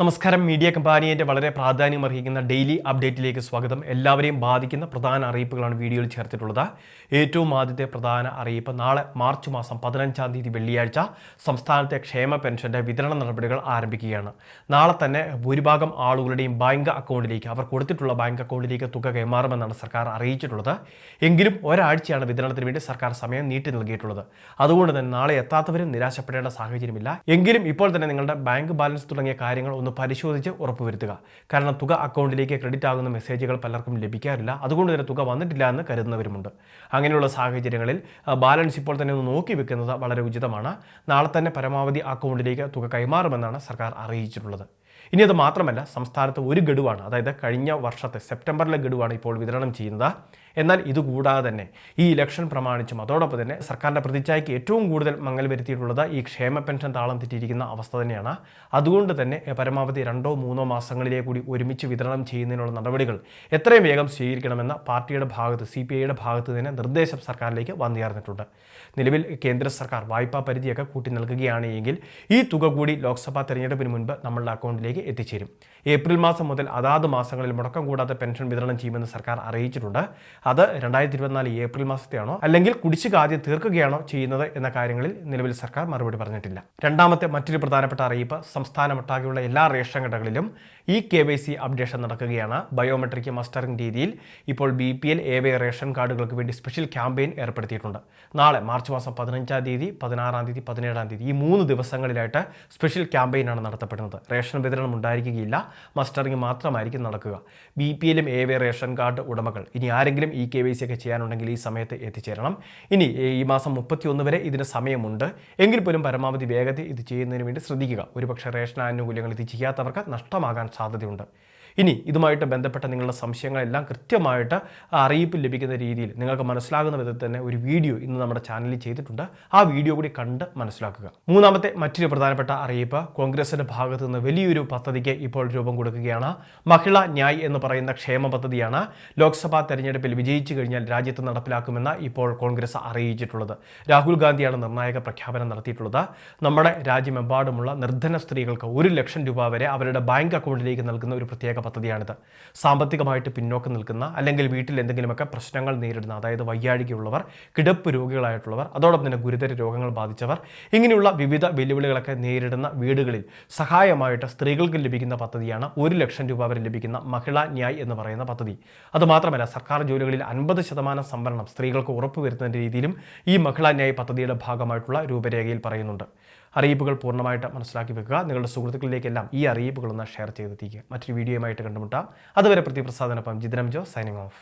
നമസ്കാരം. മീഡിയ കമ്പാനിയന്റെ വളരെ പ്രാധാന്യം അർഹിക്കുന്ന ഡെയിലി അപ്ഡേറ്റിലേക്ക് സ്വാഗതം. എല്ലാവരെയും ബാധിക്കുന്ന പ്രധാന അറിയിപ്പുകളാണ് വീഡിയോയിൽ ചേർത്തിട്ടുള്ളത്. ഏറ്റവും ആദ്യത്തെ പ്രധാന അറിയിപ്പ് നാളെ മാർച്ച് മാസം പതിനഞ്ചാം തീയതി വെള്ളിയാഴ്ച സംസ്ഥാനത്തെ ക്ഷേമ പെൻഷന്റെ വിതരണ നടപടികൾ ആരംഭിക്കുകയാണ്. നാളെ തന്നെ ഭൂരിഭാഗം ആളുകളുടെയും ബാങ്ക് അക്കൗണ്ടിലേക്ക് അവർ കൊടുത്തിട്ടുള്ള ബാങ്ക് അക്കൗണ്ടിലേക്ക് തുക കൈമാറുമെന്നാണ് സർക്കാർ അറിയിച്ചിട്ടുള്ളത്. എങ്കിലും ഒരാഴ്ചയാണ് വിതരണത്തിന് വേണ്ടി സർക്കാർ സമയം നീട്ടി നൽകിയിട്ടുള്ളത്. അതുകൊണ്ട് തന്നെ നാളെ എത്താത്തവരും നിരാശപ്പെടേണ്ട സാഹചര്യമില്ല. എങ്കിലും ഇപ്പോൾ തന്നെ നിങ്ങളുടെ ബാങ്ക് ബാലൻസ് തുടങ്ങിയ കാര്യങ്ങൾ ഒന്ന് പരിശോധിച്ച് ഉറപ്പുവരുത്തുക. കാരണം തുക അക്കൗണ്ടിലേക്ക് ക്രെഡിറ്റ് ആകുന്ന മെസ്സേജുകൾ പലർക്കും ലഭിക്കാറില്ല. അതുകൊണ്ട് തന്നെ തുക വന്നിട്ടില്ല എന്ന് കരുതുന്നവരുമുണ്ട്. അങ്ങനെയുള്ള സാഹചര്യങ്ങളിൽ ബാലൻസ് ഇപ്പോൾ തന്നെ ഒന്ന് നോക്കി വെക്കുന്നത് വളരെ ഉചിതമാണ്. നാളെ തന്നെ പരമാവധി അക്കൗണ്ടിലേക്ക് തുക കൈമാറുമെന്നാണ് സർക്കാർ അറിയിച്ചിട്ടുള്ളത്. ഇനി അത് മാത്രമല്ല സംസ്ഥാനത്ത് ഒരു ഗഡുവാണ് അതായത് കഴിഞ്ഞ വർഷത്തെ സെപ്റ്റംബറിലെ ഗഡുവാണ് ഇപ്പോൾ വിതരണം ചെയ്യുന്നത്. എന്നാൽ ഇതുകൂടാതെ തന്നെ ഈ ഇലക്ഷൻ പ്രമാണിച്ചും അതോടൊപ്പം തന്നെ സർക്കാരിന്റെ പ്രതിച്ഛായയ്ക്ക് ഏറ്റവും കൂടുതൽ മങ്ങൽ വരുത്തിയിട്ടുള്ളത് ഈ ക്ഷേമ പെൻഷൻ താളം തെറ്റിയിരിക്കുന്ന അവസ്ഥ തന്നെയാണ്. അതുകൊണ്ട് തന്നെ പരമാവധി രണ്ടോ മൂന്നോ മാസങ്ങളിലേ കൂടി ഒരുമിച്ച് വിതരണം ചെയ്യുന്നതിനുള്ള നടപടികൾ എത്രയും വേഗം സ്വീകരിക്കണമെന്ന പാർട്ടിയുടെ ഭാഗത്ത് സി പി ഐയുടെ ഭാഗത്ത് തന്നെ നിർദ്ദേശം സർക്കാരിലേക്ക് വന്നുചേർന്നിട്ടുണ്ട്. നിലവിൽ കേന്ദ്ര സർക്കാർ വായ്പാ പരിധിയൊക്കെ കൂട്ടി നൽകുകയാണ് എങ്കിൽ ഈ തുക കൂടി ലോക്സഭാ തെരഞ്ഞെടുപ്പിന് മുൻപ് നമ്മളുടെ അക്കൗണ്ടിലേക്ക് എത്തിച്ചേരും. ഏപ്രിൽ മാസം മുതൽ അതാത് മാസങ്ങളിൽ മുടക്കം കൂടാതെ പെൻഷൻ വിതരണം ചെയ്യുമെന്ന് സർക്കാർ അറിയിച്ചിട്ടുണ്ട്. അത് രണ്ടായിരത്തി ഇരുപത്തിനാല് ഏപ്രിൽ മാസത്തെയാണോ അല്ലെങ്കിൽ കുടിശ്ശിക ആദ്യം തീർക്കുകയാണോ ചെയ്യുന്നത് എന്ന കാര്യങ്ങളിൽ നിലവിൽ സർക്കാർ മറുപടി പറഞ്ഞിട്ടില്ല. രണ്ടാമത്തെ മറ്റൊരു പ്രധാനപ്പെട്ട അറിയിപ്പ് സംസ്ഥാനമൊട്ടാകെയുള്ള എല്ലാ റേഷൻ കടകളിലും ഈ കെ വൈ സി അപ്ഡേഷൻ നടക്കുകയാണ്. ബയോമെട്രിക് മസ്റ്ററിംഗ് രീതിയിൽ ഇപ്പോൾ B P L A Y ration കാർഡുകൾക്ക് വേണ്ടി സ്പെഷ്യൽ ക്യാമ്പയിൻ ഏർപ്പെടുത്തിയിട്ടുണ്ട്. നാളെ മാർച്ച് മാസം പതിനഞ്ചാം തീയതി പതിനാറാം തീയതി പതിനേഴാം തീയതി ഈ മൂന്ന് ദിവസങ്ങളിലായിട്ട് സ്പെഷ്യൽ ക്യാമ്പയിനാണ് നടത്തപ്പെടുന്നത്. റേഷൻ വിതരണം ഉണ്ടായിരിക്കുകയില്ല. മസ്റ്ററിംഗ് മാത്രമായിരിക്കും നടക്കുക. ബി പി എല്ലും എ വൈ റേഷൻ കാർഡ് ഉടമകൾ ഇനി ആരെങ്കിലും ഈ കെ വൈ സി ഒക്കെ ചെയ്യാനുണ്ടെങ്കിൽ ഈ സമയത്ത് എത്തിച്ചേരണം. ഇനി ഈ മാസം മുപ്പത്തിയൊന്ന് വരെ ഇതിന് സമയമുണ്ട്. എങ്കിൽ പോലും പരമാവധി വേഗത്തിൽ ഇത് ചെയ്യുന്നതിന് വേണ്ടി ശ്രദ്ധിക്കുക. ഒരുപക്ഷെ റേഷൻ ആനുകൂല്യങ്ങൾ ഇത് ചെയ്യാത്തവർക്ക് നഷ്ടമാകാൻ സാധ്യതയുണ്ട്. ഇനി ഇതുമായിട്ട് ബന്ധപ്പെട്ട നിങ്ങളുടെ സംശയങ്ങളെല്ലാം കൃത്യമായിട്ട് അറിയിപ്പ് ലഭിക്കുന്ന രീതിയിൽ നിങ്ങൾക്ക് മനസ്സിലാകുന്ന വിധത്തിൽ തന്നെ ഒരു വീഡിയോ ഇന്ന് നമ്മുടെ ചാനലിൽ ചെയ്തിട്ടുണ്ട്. ആ വീഡിയോ കൂടി കണ്ട് മനസ്സിലാക്കുക. മൂന്നാമത്തെ മറ്റൊരു പ്രധാനപ്പെട്ട അറിയിപ്പ് കോൺഗ്രസിന്റെ ഭാഗത്തു നിന്ന് വലിയൊരു പദ്ധതിക്ക് ഇപ്പോൾ രൂപം കൊടുക്കുകയാണ്. മഹിള ന്യായ് എന്ന് പറയുന്ന ക്ഷേമ പദ്ധതിയാണ്. ലോക്സഭാ തെരഞ്ഞെടുപ്പിൽ വിജയിച്ചു കഴിഞ്ഞാൽ രാജ്യത്ത് നടപ്പിലാക്കുമെന്ന് ഇപ്പോൾ കോൺഗ്രസ് അറിയിച്ചിട്ടുള്ളത്. രാഹുൽ ഗാന്ധിയാണ് നിർണായക പ്രഖ്യാപനം നടത്തിയിട്ടുള്ളത്. നമ്മുടെ രാജ്യമെമ്പാടുമുള്ള നിർധന സ്ത്രീകൾക്ക് ഒരു ലക്ഷം രൂപ വരെ അവരുടെ ബാങ്ക് അക്കൗണ്ടിലേക്ക് നൽകുന്ന ഒരു പ്രത്യേക പദ്ധതിയാണിത്. സാമ്പത്തികമായിട്ട് പിന്നോക്കം നിൽക്കുന്ന അല്ലെങ്കിൽ വീട്ടിൽ എന്തെങ്കിലുമൊക്കെ പ്രശ്നങ്ങൾ നേരിടുന്ന അതായത് വയ്യാഴികയുള്ളവർ കിടപ്പ് രോഗികളായിട്ടുള്ളവർ അതോടൊപ്പം തന്നെ ഗുരുതര രോഗങ്ങൾ ബാധിച്ചവർ ഇങ്ങനെയുള്ള വിവിധ വെല്ലുവിളികളൊക്കെ നേരിടുന്ന വീടുകളിൽ സഹായമായിട്ട് സ്ത്രീകൾക്ക് ലഭിക്കുന്ന പദ്ധതിയാണ് ഒരു ലക്ഷം രൂപ വരെ ലഭിക്കുന്ന മഹിളാ ന്യായ് എന്ന് പറയുന്ന പദ്ധതി. അതുമാത്രമല്ല സർക്കാർ ജോലികളിൽ അൻപത് ശതമാനം സംവരണം സ്ത്രീകൾക്ക് ഉറപ്പുവരുത്തുന്ന രീതിയിലും ഈ മഹിളാ ന്യായ് പദ്ധതിയുടെ ഭാഗമായിട്ടുള്ള രൂപരേഖയിൽ പറയുന്നുണ്ട്. അറിയിപ്പുകൾ പൂർണമായിട്ട് മനസ്സിലാക്കി വെക്കുക. നിങ്ങളുടെ സുഹൃത്തുക്കളിലേക്കെല്ലാം ഈ അറിയിപ്പുകളൊന്ന് ഷെയർ ചെയ്തെത്തിക്കുക. മറ്റൊരു വീഡിയോയുമായിട്ട് കണ്ടുമുട്ടാം. അതുവരെ പ്രതിപ്രസാദനൊപ്പം ജിതനം ജോ സൈനിങ് ഓഫ്